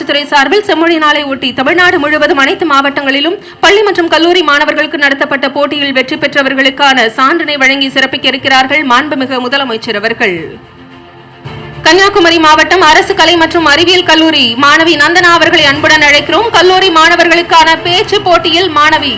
வளர்ச்சித்துறை சார்பில் செம்மொழி நாளை ஒட்டி தமிழ்நாடு முழுவதும் அனைத்து மாவட்டங்களிலும் பள்ளி மற்றும் கல்லூரி மாணவர்களுக்கு நடத்தப்பட்ட போட்டியில் வெற்றி பெற்றவர்களுக்கான சான்றினை வழங்கி சிறப்பிக்க இருக்கிறார்கள் மாண்புமிகு முதலமைச்சர் அவர்கள். கன்னியாகுமரி மாவட்டம் அரசு கலை மற்றும் அறிவியல் கல்லூரி மாணவி நந்தனா அவர்களை அன்புடன் அழைக்கிறோம். கல்லூரி மாணவர்களுக்கான பேச்சு போட்டியில் மாணவி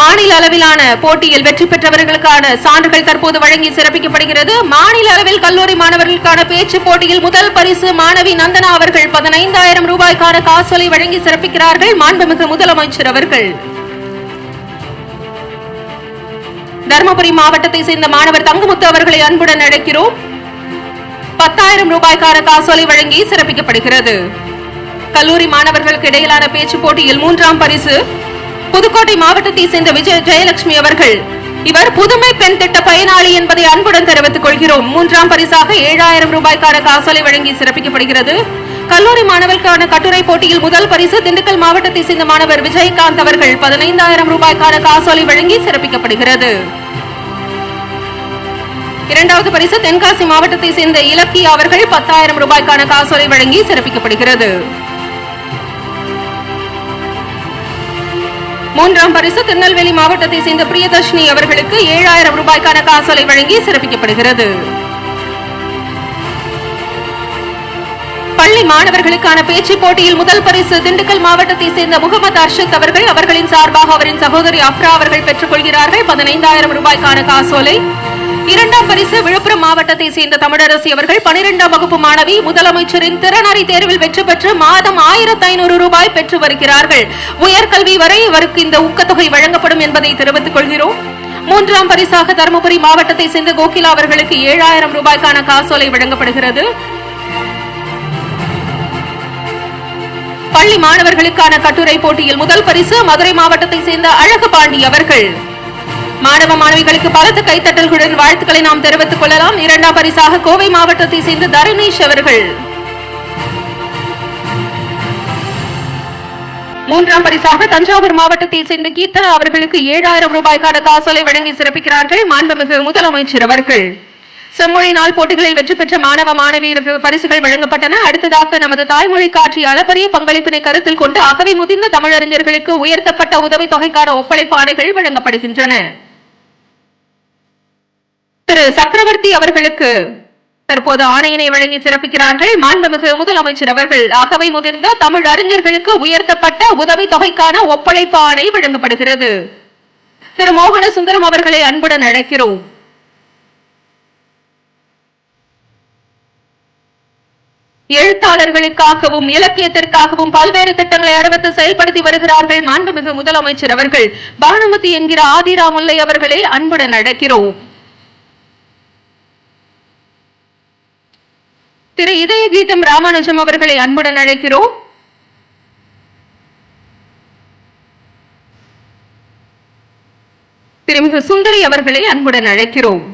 மாநில அளவிலான போட்டியில் வெற்றி பெற்றவர்களுக்கான சான்றுகள் தற்போது வழங்கி சிறப்பிக்கப்படுகிறது. மாநில அளவில் கல்லூரி மாணவர்களுக்கான பேச்சு போட்டியில் முதல் பரிசு மாணவி நந்தனா அவர்கள் பதினைந்தாயிரம் ரூபாய்க்கான காசோலை வழங்கி சிறப்பிக்கிறார்கள். மாண்புமிகு முதலமைச்சர் அவர்கள். தருமபுரி மாவட்டத்தை சேர்ந்த மாணவர் தங்கமுத்து அவர்களை அன்புடன் அழைக்கிறோம். பத்தாயிரம் ரூபாய்க்கான காசோலை வழங்கி சிறப்பிக்கப்படுகிறது. கல்லூரி மாணவர்களுக்கு இடையிலான பேச்சு போட்டியில் மூன்றாம் பரிசு புதுக்கோட்டை மாவட்டத்தை சேர்ந்த விஜய ஜெயலட்சுமி அவர்கள் இவர் புதுமை பெண் திட்ட பயனாளி என்பதை அன்புடன் தெரிவித்துக் கொள்கிறோம். மூன்றாம் பரிசாக ஏழாயிரம் ரூபாய்க்கான காசோலை வழங்கி சிறப்பிக்கப்படுகிறது. கல்லூரி மாணவர்களுக்கான கட்டுரை போட்டியில் முதல் பரிசு திண்டுக்கல் மாவட்டத்தை சேர்ந்த மாணவர் விஜயகாந்த் அவர்கள் பதினைந்தாயிரம் ரூபாய்க்கான காசோலை வழங்கி சிறப்பிக்கப்படுகிறது. இரண்டாவது பரிசு தென்காசி மாவட்டத்தை சேர்ந்த இலக்கிய அவர்கள் பத்தாயிரம் ரூபாய்க்கான காசோலை வழங்கி சிறப்பிக்கப்படுகிறது. மூன்றாம் பரிசு திருநெல்வேலி மாவட்டத்தை சேர்ந்த பிரியதர்ஷினி அவர்களுக்கு ஏழாயிரம் ரூபாய்க்கான காசோலை வழங்கி சிறப்பிக்கப்படுகிறது. பள்ளி மாணவர்களுக்கான பேச்சு போட்டியில் முதல் பரிசு திண்டுக்கல் மாவட்டத்தை சேர்ந்த முகமது அர்ஷத் அவர்கள் அவர்களின் சார்பாக அவரின் சகோதரி அப்ரா அவர்கள் பெற்றுக் கொள்கிறார்கள் பதினைந்தாயிரம் ரூபாய்க்கான காசோலை இரண்டாம் பரிசு விழுப்புரம் மாவட்டத்தை சேர்ந்த தமிழரசி அவர்கள் பனிரெண்டாம் வகுப்பு மாணவி முதலமைச்சரின் திறனறி தேர்வில் வெற்றி பெற்று மாதம் ஆயிரத்தி ஐநூறு ரூபாய் பெற்று வருகிறார்கள். உயர்கல்வி வரை இவருக்கு இந்த ஊக்கத்தொகை வழங்கப்படும் என்பதை தெரிவித்துக் கொள்கிறோம். மூன்றாம் பரிசாக தருமபுரி மாவட்டத்தை சேர்ந்த கோகிலா அவர்களுக்கு ஏழாயிரம் ரூபாய்க்கான காசோலை வழங்கப்படுகிறது. பள்ளி மாணவர்களுக்கான கட்டுரை போட்டியில் முதல் பரிசு மதுரை மாவட்டத்தை சேர்ந்த அழகு பாண்டி அவர்கள். மாணவ மாணவிகளுக்கு பலத்த கைத்தட்டல்களுடன் வாழ்த்துக்களை நாம் தெரிவித்துக் கொள்ளலாம். இரண்டாம் பரிசாக கோவை மாவட்டத்தை சேர்ந்த தரணீஷ் அவர்கள். மூன்றாம் பரிசாக தஞ்சாவூர் மாவட்டத்தை சேர்ந்த கீதா அவர்களுக்கு ஏழாயிரம் ரூபாய்க்கான காசோலை வழங்கி சிறப்பிக்கிறார்கள் மாண்புமிகு முதலமைச்சர் அவர்கள். செம்மொழி நாள் போட்டிகளில் வெற்றி பெற்ற மாணவ மாணவியருக்கு பரிசுகள் வழங்கப்பட்டன. அடுத்ததாக நமது தாய்மொழி காற்றிய அளப்பரிய பங்களிப்பினை கருத்தில் கொண்டு அகவை முதிர்ந்த தமிழறிஞர்களுக்கு உயர்த்தப்பட்ட உதவித் தொகைக்கான ஒப்படைப்பு ஆணைகள் வழங்கப்படுகின்றன. திரு சக்கரவர்த்தி அவர்களுக்கு தற்போது ஆணையினை வழங்கி சிறப்பிக்கிறார்கள். மாண்புமிகு முதலமைச்சர் அவர்கள் அகவை முதிர்ந்த தமிழ் அறிஞர்களுக்கு உயர்த்தப்பட்ட உதவித் தொகைக்கான ஒப்படைப்பு ஆணை வழங்கப்படுகிறது. திரு மோகன சுந்தரம் அவர்களை அன்புடன் அழைக்கிறோம். எழுத்தாளர்களுக்காகவும் இலக்கியத்திற்காகவும் பல்வேறு திட்டங்களை அறிவித்து செயல்படுத்தி வருகிறார்கள் மாண்புமிகு முதலமைச்சர் அவர்கள். பானுமதி என்கிற ஆதிராமுல்லை அவர்களை அன்புடன் அழைக்கிறோம். திரு இதய கீதம் ராமானுஜம் அவர்களை அன்புடன் அழைக்கிறோம். திருமிகு சுந்தரி அவர்களை அன்புடன் அழைக்கிறோம்.